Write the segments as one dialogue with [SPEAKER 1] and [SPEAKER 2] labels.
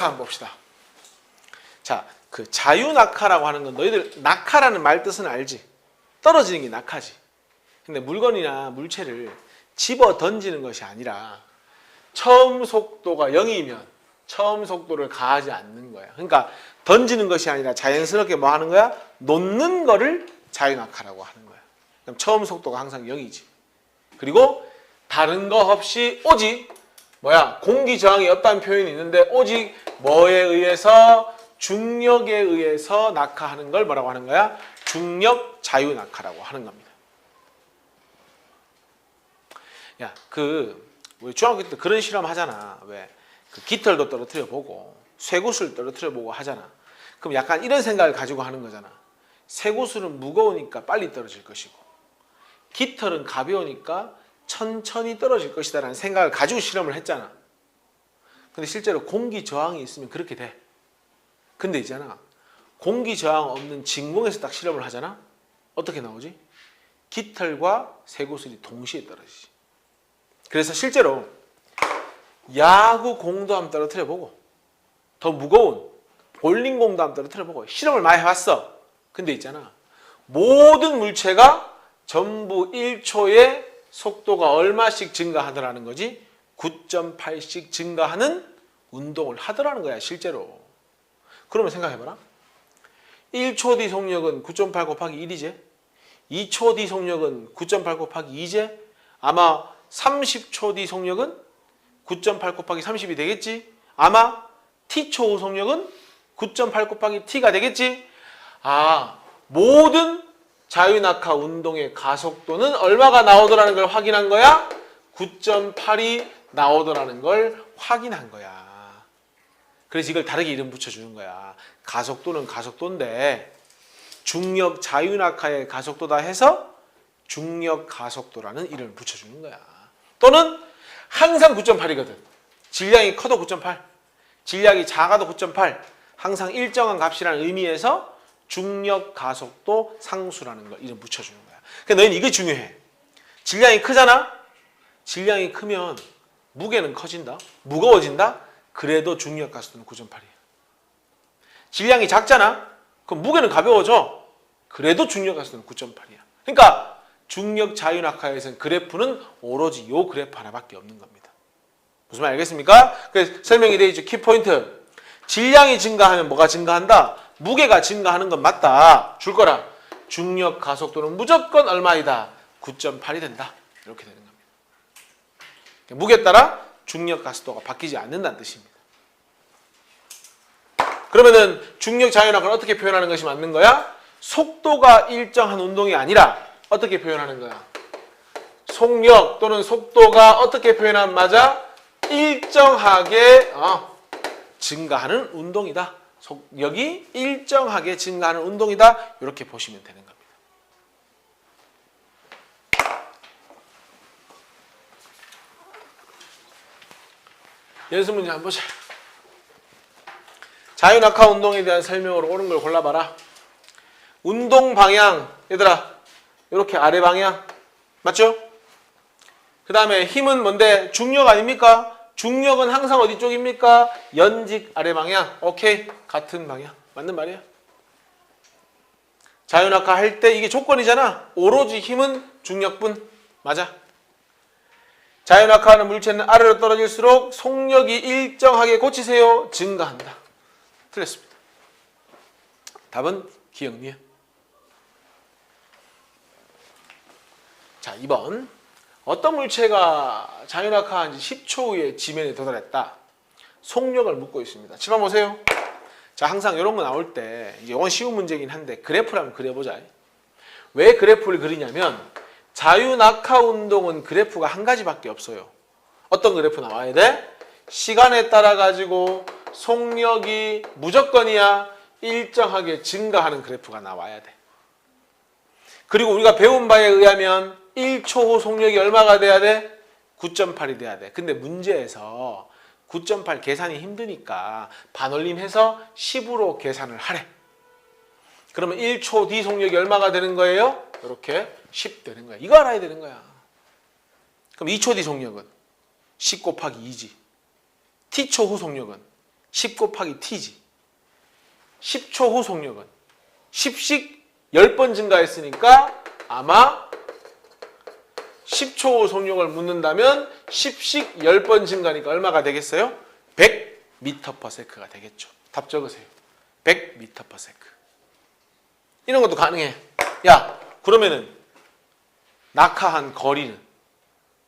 [SPEAKER 1] 자유낙하 한번 봅시다. 자, 그 자유 낙하라고 하는 건 너희들 낙하라는 말 뜻은 알지? 떨어지는 게 낙하지. 근데 물건이나 물체를 집어 던지는 것이 아니라 처음 속도가 0이면 처음 속도를 가하지 않는 거야. 그러니까 던지는 것이 아니라 자연스럽게 뭐 하는 거야? 놓는 거를 자유낙하라고 하는 거야. 그럼 처음 속도가 항상 0이지. 그리고 다른 거 없이 오직 뭐야? 공기 저항이 없다는 표현이 있는데 오직 뭐에 의해서 중력에 의해서 낙하하는 걸 뭐라고 하는 거야? 중력 자유 낙하라고 하는 겁니다. 야, 그 우리 중학교 때 그런 실험 하잖아. 왜? 그 깃털도 떨어뜨려 보고 쇠구슬 떨어뜨려 보고 하잖아. 그럼 약간 이런 생각을 가지고 하는 거잖아. 쇠구슬은 무거우니까 빨리 떨어질 것이고 깃털은 가벼우니까 천천히 떨어질 것이다 라는 생각을 가지고 실험을 했잖아. 근데 실제로 공기 저항이 있으면 그렇게 돼. 근데 있잖아. 공기 저항 없는 진공에서 딱 실험을 하잖아. 어떻게 나오지? 깃털과 쇠구슬이 동시에 떨어지지. 그래서 실제로 야구 공도 한번 떨어뜨려 보고 더 무거운 볼링 공도 한번 떨어뜨려 보고 실험을 많이 해봤어. 근데 있잖아. 모든 물체가 전부 1초에 속도가 얼마씩 증가하더라는 거지? 9.8씩 증가하는 운동을 하더라는 거야, 실제로. 그러면 생각해봐라. 1초 뒤 속력은 9.8 곱하기 1이제. 2초 뒤 속력은 9.8 곱하기 2제. 아마 30초 뒤 속력은 9.8 곱하기 30이 되겠지. 아마 t초 후 속력은 9.8 곱하기 t가 되겠지. 아, 모든 자유낙하 운동의 가속도는 얼마가 나오더라는 걸 확인한 거야? 9.8이 나오더라는 걸 확인한 거야. 그래서 이걸 다르게 이름 붙여주는 거야. 가속도는 가속도인데 중력 자유낙하의 가속도다 해서 중력 가속도라는 이름을 붙여주는 거야. 또는 항상 9.8이거든. 질량이 커도 9.8, 질량이 작아도 9.8, 항상 일정한 값이라는 의미에서 중력 가속도 상수라는 걸 이름 붙여주는 거야. 그러니까 너희는 이게 중요해. 질량이 크잖아? 질량이 크면 무게는 커진다? 무거워진다? 그래도 중력 가속도는 9.8이야. 질량이 작잖아? 그럼 무게는 가벼워져? 그래도 중력 가속도는 9.8이야. 그러니까 중력 자유낙하에서는 그래프는 오로지 요 그래프 하나밖에 없는 겁니다. 무슨 말 알겠습니까? 그래서 설명이 되어 있죠. 키포인트. 질량이 증가하면 뭐가 증가한다? 무게가 증가하는 건 맞다. 줄 거라. 중력 가속도는 무조건 얼마이다? 9.8이 된다. 이렇게 되는 겁니다. 무게 따라 중력 가속도가 바뀌지 않는다는 뜻입니다. 그러면은 중력 자유낙하를 어떻게 표현하는 것이 맞는 거야? 속도가 일정한 운동이 아니라 어떻게 표현하는 거야? 속력 또는 속도가 어떻게 표현하면 맞아? 일정하게 어, 증가하는 운동이다. 속력이 일정하게 증가하는 운동이다. 이렇게 보시면 되는 겁니다. 연습 문제 한번 보자. 자유낙하 운동에 대한 설명으로 옳은 걸 골라봐라. 운동 방향, 얘들아, 이렇게 아래 방향, 맞죠? 그 다음에 힘은 뭔데? 중력 아닙니까? 중력은 항상 어디 쪽입니까? 연직 아래 방향. 오케이. 같은 방향. 맞는 말이야. 자유낙하 할때 이게 조건이잖아. 오로지 힘은 중력분. 맞아. 자유낙하하는 물체는 아래로 떨어질수록 속력이 일정하게 고치세요. 증가한다. 틀렸습니다. 답은 기억니에. 자, 2번. 어떤 물체가 자유낙하한 지 10초 후에 지면에 도달했다. 속력을 묻고 있습니다. 칠번 보세요. 자, 항상 이런 거 나올 때, 이건 쉬운 문제긴 한데, 그래프를 한번 그려보자. 왜 그래프를 그리냐면, 자유낙하 운동은 그래프가 한 가지밖에 없어요. 어떤 그래프 나와야 돼? 시간에 따라 가지고 속력이 무조건이야 일정하게 증가하는 그래프가 나와야 돼. 그리고 우리가 배운 바에 의하면 1초 후 속력이 얼마가 돼야 돼? 9.8이 돼야 돼. 근데 문제에서 9.8 계산이 힘드니까 반올림해서 10으로 계산을 하래. 그러면 1초 뒤 속력이 얼마가 되는 거예요? 이렇게 10 되는 거야. 이거 알아야 되는 거야. 그럼 2초 뒤 속력은 10 곱하기 2지. t초 후 속력은 10 곱하기 t지. 10초 후 속력은 10씩 10번 증가했으니까 아마 10초 후 속력을 묻는다면 10씩 10번 증가니까 얼마가 되겠어요? 100m/s가 되겠죠. 답 적으세요. 100m/s. 이런 것도 가능해. 야, 그러면은 낙하한 거리는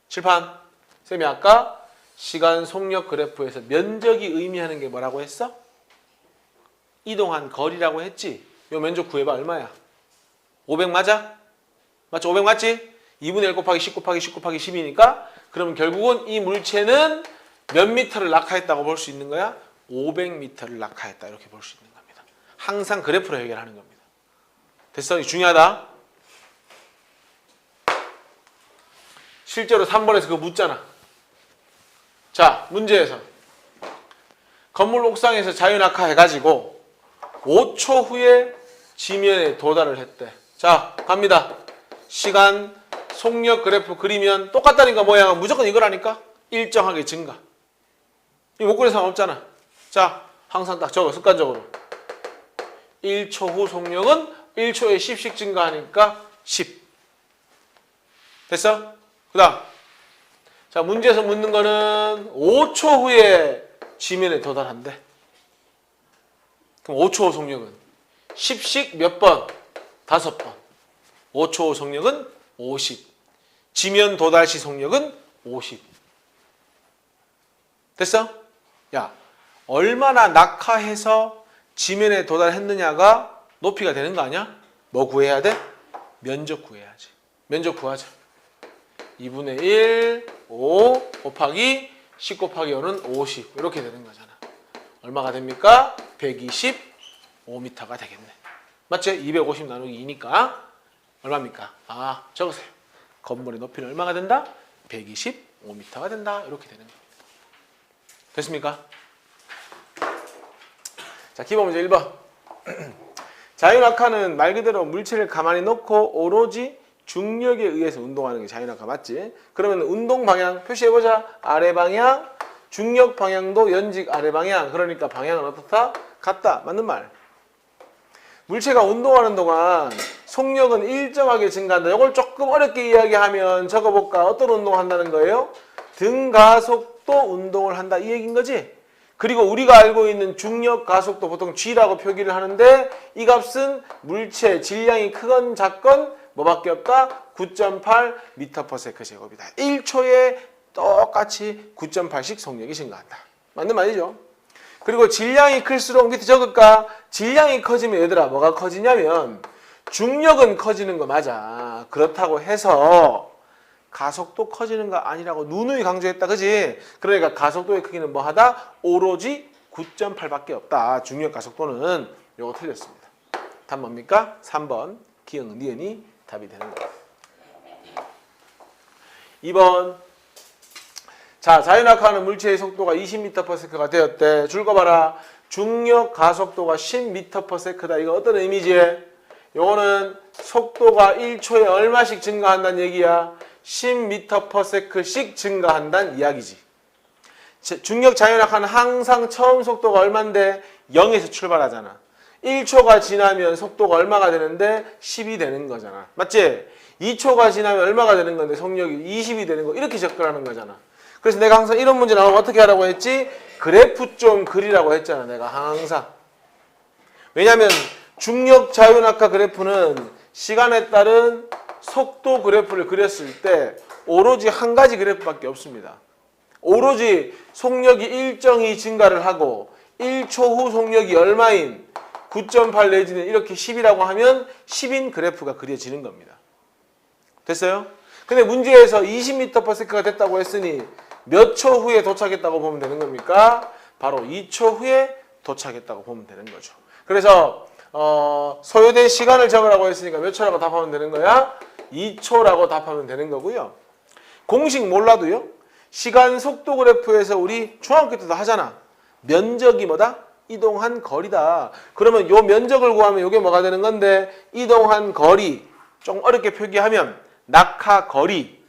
[SPEAKER 1] 칠판 쌤이 아까 시간 속력 그래프에서 면적이 의미하는 게 뭐라고 했어? 이동한 거리라고 했지. 요 면적 구해봐 얼마야? 500 맞아? 맞죠? 500 맞지? 2분의 1 곱하기 10 곱하기 10 곱하기 10이니까 그러면 결국은 이 물체는 몇 미터를 낙하했다고 볼 수 있는 거야? 500m를 낙하했다 이렇게 볼 수 있는 겁니다. 항상 그래프로 해결하는 겁니다. 됐어? 중요하다. 실제로 3번에서 그거 묻잖아. 자, 문제에서 건물 옥상에서 자유낙하 해가지고 5초 후에 지면에 도달을 했대. 자, 갑니다. 시간, 속력 그래프 그리면 똑같다니까 모양은 무조건 이거라니까? 일정하게 증가. 이못 그릴 사람 없잖아. 자, 항상 딱 적어, 습관적으로. 1초 후 속력은 1초에 10씩 증가하니까 10. 됐어? 그 다음. 자, 문제에서 묻는 거는 5초 후에 지면에 도달한대. 그럼 5초 후 속력은 10씩 몇 번? 다섯 번. 5초 후 속력은 50. 지면 도달 시 속력은 50. 됐어? 야, 얼마나 낙하해서 지면에 도달했느냐가 높이가 되는 거 아니야? 뭐 구해야 돼? 면적 구해야지. 면적 구하자. 2분의 1, 5 곱하기 10 곱하기 5는 50 이렇게 되는 거잖아. 얼마가 됩니까? 125m가 되겠네. 맞지? 250 나누기 2니까 얼마입니까? 아 적으세요. 건물의 높이는 얼마가 된다? 125m가 된다. 이렇게 되는 겁니다. 됐습니까? 자, 기본 문제 1번. 자유낙하는 말 그대로 물체를 가만히 놓고 오로지 중력에 의해서 운동하는 게 자유낙하 맞지? 그러면 운동 방향 표시해보자. 아래 방향, 중력 방향도 연직 아래 방향. 그러니까 방향은 어떻다? 같다. 맞는 말. 물체가 운동하는 동안 속력은 일정하게 증가한다. 이걸 조금 어렵게 이야기하면 적어볼까? 어떤 운동을 한다는 거예요? 등가속도 운동을 한다. 이 얘기인 거지? 그리고 우리가 알고 있는 중력 가속도 보통 G라고 표기를 하는데 이 값은 물체 질량이 크건 작건 뭐밖에 없다? 9.8 m/s 제곱이다. 1초에 똑같이 9.8씩 속력이 증가한다. 맞는 말이죠? 그리고 질량이 클수록 밑에 적을까? 질량이 커지면 얘들아 뭐가 커지냐면 중력은 커지는 거 맞아. 그렇다고 해서 가속도 커지는 거 아니라고 누누이 강조했다. 그지? 그러니까 가속도의 크기는 뭐하다? 오로지 9.8밖에 없다. 중력 가속도는 요거 틀렸습니다. 답 뭡니까? 3번 기억 니은이 답이 되는 거예요. 2번 자, 자유낙하하는 물체의 속도가 20m/s가 되었대. 줄거 봐라. 중력 가속도가 10m/s다. 이거 어떤 의미지? 요거는 속도가 1초에 얼마씩 증가한다는 얘기야? 10m/s씩 증가한다는 이야기지. 중력 자유낙하는 항상 처음 속도가 얼만데 0에서 출발하잖아. 1초가 지나면 속도가 얼마가 되는데 10이 되는 거잖아. 맞지? 2초가 지나면 얼마가 되는 건데 속력이 20이 되는 거 이렇게 접근하는 거잖아. 그래서 내가 항상 이런 문제 나오면 어떻게 하라고 했지? 그래프 좀 그리라고 했잖아. 내가 항상. 왜냐면 중력 자유낙하 그래프는 시간에 따른 속도 그래프를 그렸을 때 오로지 한 가지 그래프밖에 없습니다. 오로지 속력이 일정히 증가를 하고 1초 후 속력이 얼마인 9.8 내지는 이렇게 10이라고 하면 10인 그래프가 그려지는 겁니다. 됐어요? 근데 문제에서 20m/s가 됐다고 했으니 몇 초 후에 도착했다고 보면 되는 겁니까? 바로 2초 후에 도착했다고 보면 되는 거죠. 그래서 어, 소요된 시간을 적으라고 했으니까 몇 초라고 답하면 되는 거야? 2초라고 답하면 되는 거고요. 공식 몰라도요. 시간 속도 그래프에서 우리 중학교 때도 하잖아. 면적이 뭐다? 이동한 거리다. 그러면 요 면적을 구하면 요게 뭐가 되는 건데 이동한 거리 좀 어렵게 표기하면 낙하 거리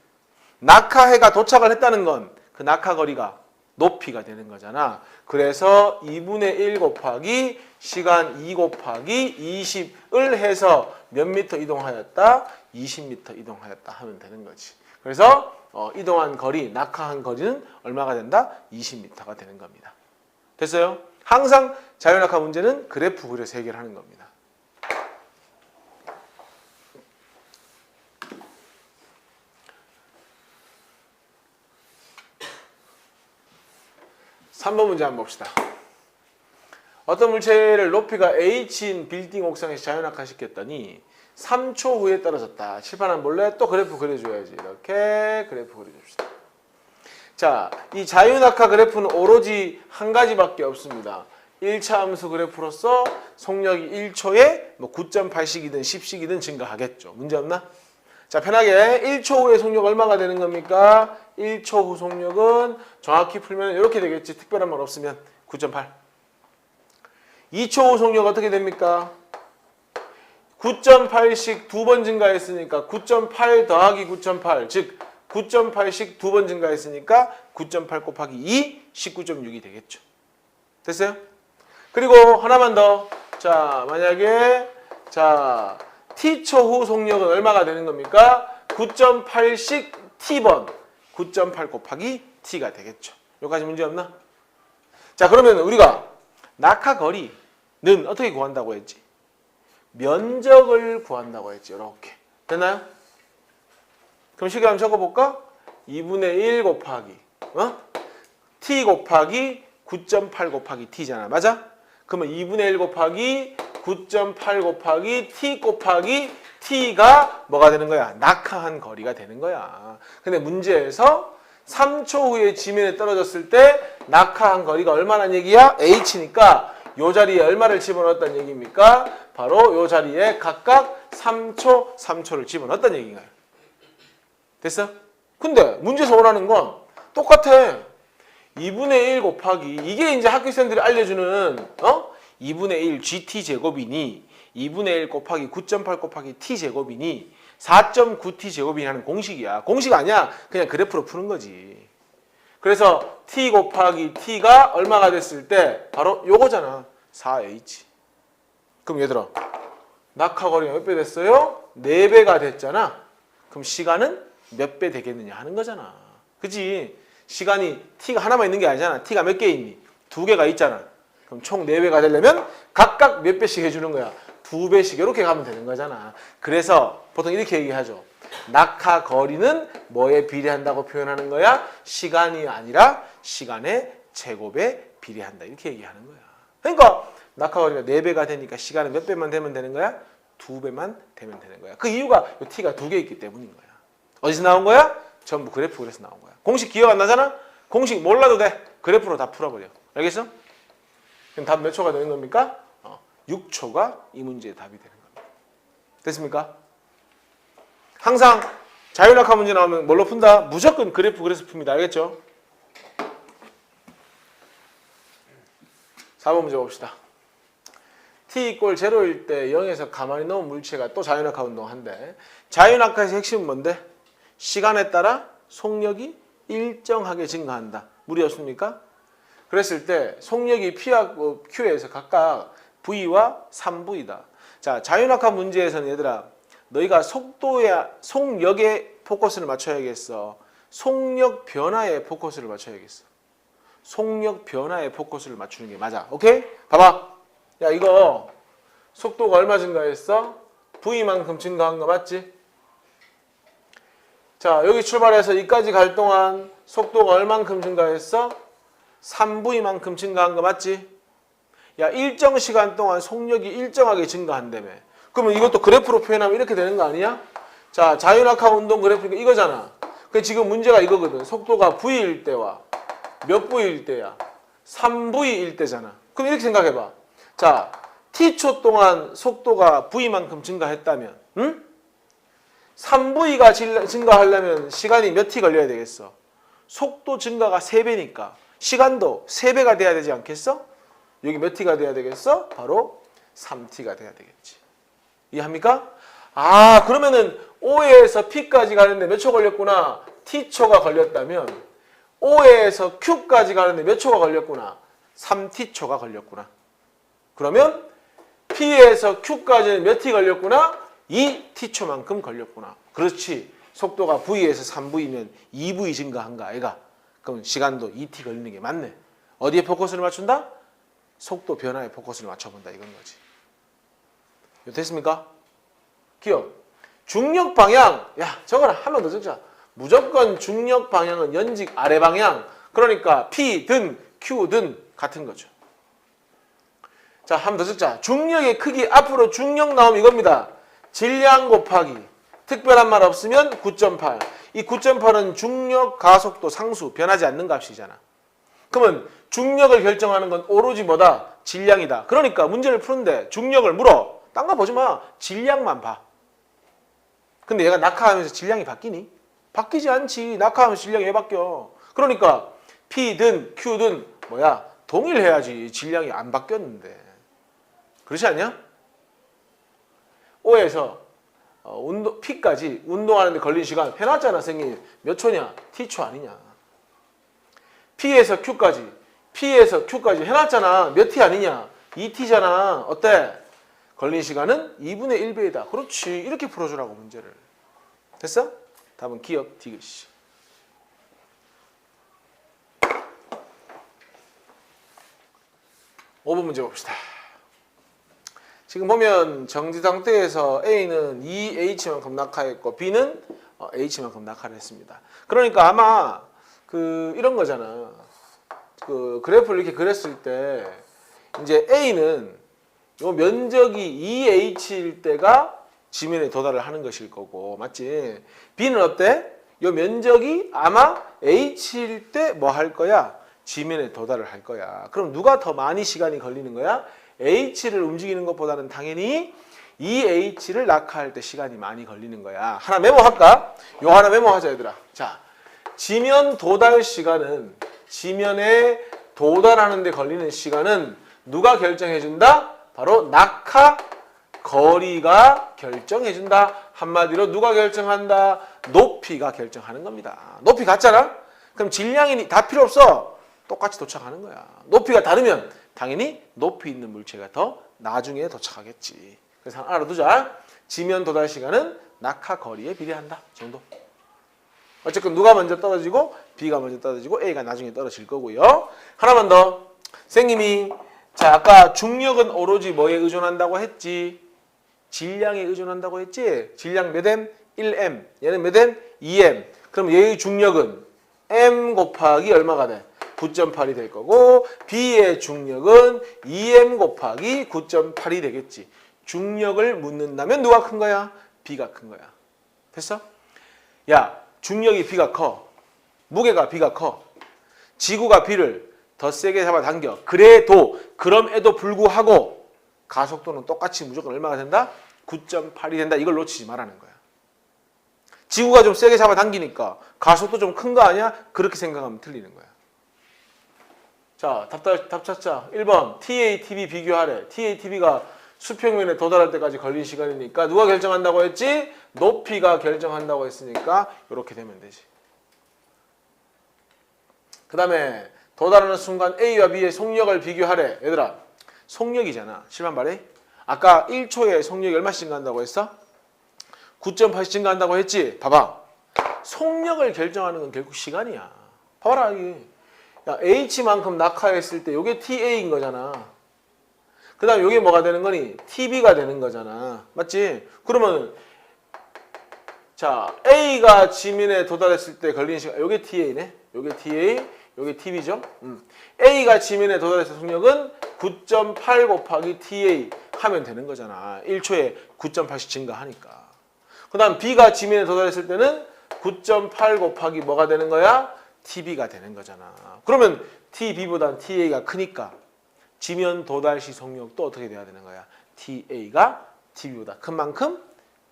[SPEAKER 1] 낙하해가 도착을 했다는 건 그 낙하 거리가 높이가 되는 거잖아. 그래서 2분의 1 곱하기 시간 2 곱하기 20을 해서 몇 미터 이동하였다? 20미터 이동하였다 하면 되는 거지. 그래서 어, 이동한 거리, 낙하한 거리는 얼마가 된다? 20m가 되는 겁니다. 됐어요? 항상 자유낙하 문제는 그래프 그려서 해결하는 겁니다. 3번 문제 한번 봅시다. 어떤 물체를 높이가 h인 빌딩 옥상에서 자연낙하시켰더니 3초 후에 떨어졌다. 칠판 한 볼래? 또 그래프 그려줘야지. 이렇게 그래프 그려줍시다. 자, 이 자유낙하 그래프는 오로지 한 가지밖에 없습니다. 1차 함수 그래프로서 속력이 1초에 뭐 9.8씩이든 10씩이든 증가하겠죠. 문제 없나? 자, 편하게 1초 후의 속력 얼마가 되는 겁니까? 1초 후 속력은 정확히 풀면 이렇게 되겠지. 특별한 말 없으면 9.8. 2초 후 속력 어떻게 됩니까? 9.8씩 두 번 증가했으니까 9.8 더하기 9.8, 즉 9.8씩 두 번 증가했으니까 9.8 곱하기 2, 19.6이 되겠죠. 됐어요? 그리고 하나만 더. 자, 만약에 자, t초 후 속력은 얼마가 되는 겁니까? 9.8씩 t번 9.8 곱하기 t가 되겠죠. 여기까지 문제 없나? 자, 그러면 우리가 낙하 거리는 어떻게 구한다고 했지? 면적을 구한다고 했지. 이렇게. 됐나요? 그럼 식을 한번 적어볼까? 2분의 1 곱하기 어? t 곱하기 9.8 곱하기 t잖아. 맞아? 그러면 2분의 1 곱하기 9.8 곱하기 t 곱하기 t가 뭐가 되는 거야? 낙하한 거리가 되는 거야. 근데 문제에서 3초 후에 지면에 떨어졌을 때 낙하한 거리가 얼마나 얘기야? h니까 요 자리에 얼마를 집어넣었다는 얘기입니까? 바로 요 자리에 각각 3초, 3초를 집어넣었다는 얘기인가요? 됐어? 근데 문제에서 원하는 건 똑같아. 2분의 1 곱하기 이게 이제 학교생들이 알려주는 어? 2분의 1 gt 제곱이니 2분의 1 곱하기 9.8 곱하기 t 제곱이니 4.9t 제곱이니 하는 공식이야. 공식 아니야. 그냥 그래프로 푸는 거지. 그래서 t 곱하기 t가 얼마가 됐을 때 바로 요거잖아. 4h. 그럼 얘들아 낙하거리가 몇 배 됐어요? 4배가 됐잖아. 그럼 시간은 몇 배 되겠느냐 하는 거잖아. 그지? 시간이 t가 하나만 있는 게 아니잖아. t가 몇 개 있니? 두 개가 있잖아. 그럼 총 4배가 되려면 각각 몇 배씩 해주는 거야? 두 배씩 이렇게 가면 되는 거잖아. 그래서 보통 이렇게 얘기하죠. 낙하 거리는 뭐에 비례한다고 표현하는 거야? 시간이 아니라 시간의 제곱에 비례한다. 이렇게 얘기하는 거야. 그러니까 낙하 거리가 4배가 되니까 시간은 몇 배만 되면 되는 거야? 두 배만 되면 되는 거야. 그 이유가 이 t가 두 개 있기 때문인 거야. 어디서 나온 거야? 전부 그래프 그래서 나온 거야. 공식 기억 안 나잖아? 공식 몰라도 돼. 그래프로 다 풀어버려. 알겠어? 그럼 답 몇 초가 되는 겁니까? 어, 6초가 이 문제의 답이 되는 겁니다. 됐습니까? 항상 자유낙하 문제 나오면 뭘로 푼다? 무조건 그래프 그래서 풉니다. 알겠죠? 4번 문제 봅시다. t 이꼴 제로일 때 0에서 가만히 놓은 물체가 또 자유낙하 운동한데 자유낙하에서 핵심은 뭔데? 시간에 따라 속력이 일정하게 증가한다. 무리 없습니까? 그랬을 때 속력이 P하고 Q에서 각각 V와 3V다. 자, 자유낙하 문제에서는 얘들아 너희가 속도야 속력에 포커스를 맞춰야겠어. 속력 변화에 포커스를 맞춰야겠어. 속력 변화에 포커스를 맞추는 게 맞아. 오케이? 봐봐. 야, 이거 속도가 얼마 증가했어? V만큼 증가한 거 맞지? 자, 여기 출발해서 여기까지 갈 동안 속도가 얼만큼 증가했어? 3V만큼 증가한 거 맞지? 야, 일정 시간 동안 속력이 일정하게 증가한다며. 그러면 이것도 그래프로 표현하면 이렇게 되는 거 아니야? 자, 자유낙하 운동 그래프니까 이거잖아. 그 지금 문제가 이거거든. 속도가 V일 때와 몇 V일 때야? 3V일 때잖아. 그럼 이렇게 생각해 봐. 자, T초 동안 속도가 V만큼 증가했다면, 응? 3V가 증가하려면 시간이 몇 T 걸려야 되겠어? 속도 증가가 3배니까 시간도 3배가 돼야 되지 않겠어? 여기 몇 T가 돼야 되겠어? 바로 3T가 돼야 되겠지. 이해합니까? 아, 그러면은 O에서 P까지 가는데 몇 초 걸렸구나? T초가 걸렸다면 O에서 Q까지 가는데 몇 초가 걸렸구나? 3t초가 걸렸구나. 그러면 P에서 Q까지는 몇 t 걸렸구나? 2t초만큼 걸렸구나. 그렇지. 속도가 V에서 3V면 2V 증가한가 아이가? 그럼 시간도 2t 걸리는 게 맞네. 어디에 포커스를 맞춘다? 속도 변화에 포커스를 맞춰본다 이건 거지. 됐습니까? 기억. 중력 방향. 야, 저거는 한번 더 적자. 무조건 중력 방향은 연직 아래 방향. 그러니까 P든 Q든 같은 거죠. 자, 한 번 더 적자. 중력의 크기 앞으로 중력 나오면 이겁니다. 질량 곱하기. 특별한 말 없으면 9.8. 이 9.8은 중력 가속도 상수 변하지 않는 값이잖아. 그러면 중력을 결정하는 건 오로지 뭐다? 질량이다. 그러니까 문제를 푸는데 중력을 물어. 딴 거 보지 마. 질량만 봐. 근데 얘가 낙하하면서 질량이 바뀌니? 바뀌지 않지. 낙하하면서 질량이 왜 바뀌어? 그러니까 P든 Q든 뭐야? 동일해야지. 질량이 안 바뀌었는데. 그렇지 않냐? O에서 어, 운동 P까지 운동하는데 걸린 시간 해놨잖아, 선생님. 몇 초냐? T초 아니냐? P에서 Q까지 P에서 Q까지 해놨잖아. 몇 T 아니냐? 2T잖아. 어때? 걸린 시간은 2분의 1배이다. 그렇지. 이렇게 풀어주라고 문제를. 됐어? 답은 기억 디귿이. 오번 문제 봅시다. 지금 보면 정지 상태에서 A는 2H만큼 낙하했고 B는 어, H만큼 낙하를 했습니다. 그러니까 아마 그 이런 거잖아. 그 그래프를 이렇게 그렸을 때 이제 A는 요 면적이 2H일 때가 지면에 도달을 하는 것일 거고 맞지? B는 어때? 요 면적이 아마 H일 때 뭐 할 거야? 지면에 도달을 할 거야. 그럼 누가 더 많이 시간이 걸리는 거야? H를 움직이는 것보다는 당연히 2H를 낙하할 때 시간이 많이 걸리는 거야. 하나 메모할까? 요 하나 메모하자 얘들아. 자, 지면 도달 시간은 지면에 도달하는 데 걸리는 시간은 누가 결정해 준다? 바로 낙하 거리가 결정해 준다. 한마디로 누가 결정한다? 높이가 결정하는 겁니다. 높이 같잖아? 그럼 질량이 다 필요 없어. 똑같이 도착하는 거야. 높이가 다르면 당연히 높이 있는 물체가 더 나중에 도착하겠지. 그래서 알아두자. 지면 도달 시간은 낙하 거리에 비례한다. 정도. 어쨌든 누가 먼저 떨어지고 B가 먼저 떨어지고 A가 나중에 떨어질 거고요. 하나만 더. 선생님이 자 아까 중력은 오로지 뭐에 의존한다고 했지? 질량에 의존한다고 했지? 질량 몇 M? 1M. 얘는 몇 M? 2M. 그럼 얘의 중력은 M 곱하기 얼마가 돼? 9.8이 될 거고 B의 중력은 2M 곱하기 9.8이 되겠지. 중력을 묻는다면 누가 큰 거야? B가 큰 거야. 됐어? 야, 중력이 B가 커. 무게가 B가 커. 지구가 B를 더 세게 잡아당겨. 그래도 그럼에도 불구하고 가속도는 똑같이 무조건 얼마가 된다? 9.8이 된다. 이걸 놓치지 말라는 거야. 지구가 좀 세게 잡아당기니까 가속도 좀 큰 거 아니야? 그렇게 생각하면 틀리는 거야. 자, 답, 답 찾자. 1번 TATB 비교하래. TATB가 수평면에 도달할 때까지 걸린 시간이니까 누가 결정한다고 했지? 높이가 결정한다고 했으니까 이렇게 되면 되지. 그 다음에 도달하는 순간 A와 B의 속력을 비교하래. 얘들아, 속력이잖아. 실만 말해. 아까 1초에 속력이 얼마씩 증가한다고 했어? 9.8씩 증가한다고 했지? 봐봐. 속력을 결정하는 건 결국 시간이야. 봐봐라. 야, H만큼 낙하했을 때 이게 TA인 거잖아. 그 다음 이게 뭐가 되는 거니? TB가 되는 거잖아. 맞지? 그러면 자 A가 지면에 도달했을 때 걸리는 시간 이게 TA네. 이게 TA, 이게 TB죠. 음. A가 지면에 도달했을 속력은 9.8 곱하기 TA 하면 되는 거잖아. 1초에 9.8씩 증가하니까. 그 다음 B가 지면에 도달했을 때는 9.8 곱하기 뭐가 되는 거야? TB가 되는 거잖아. 그러면 TB보단 TA가 크니까 지면 도달 시 속력도 어떻게 돼야 되는 거야? TA가 TB보다 큰 만큼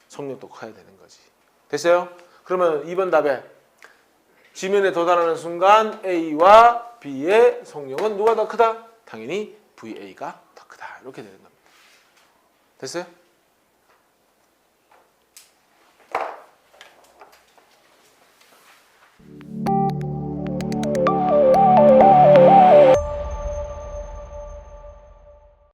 [SPEAKER 1] 속력도 커야 되는 거지. 됐어요? 그러면 2번 답에 지면에 도달하는 순간 A와 B의 속력은 누가 더 크다? 당연히 VA가 더 크다. 이렇게 되는 겁니다. 됐어요?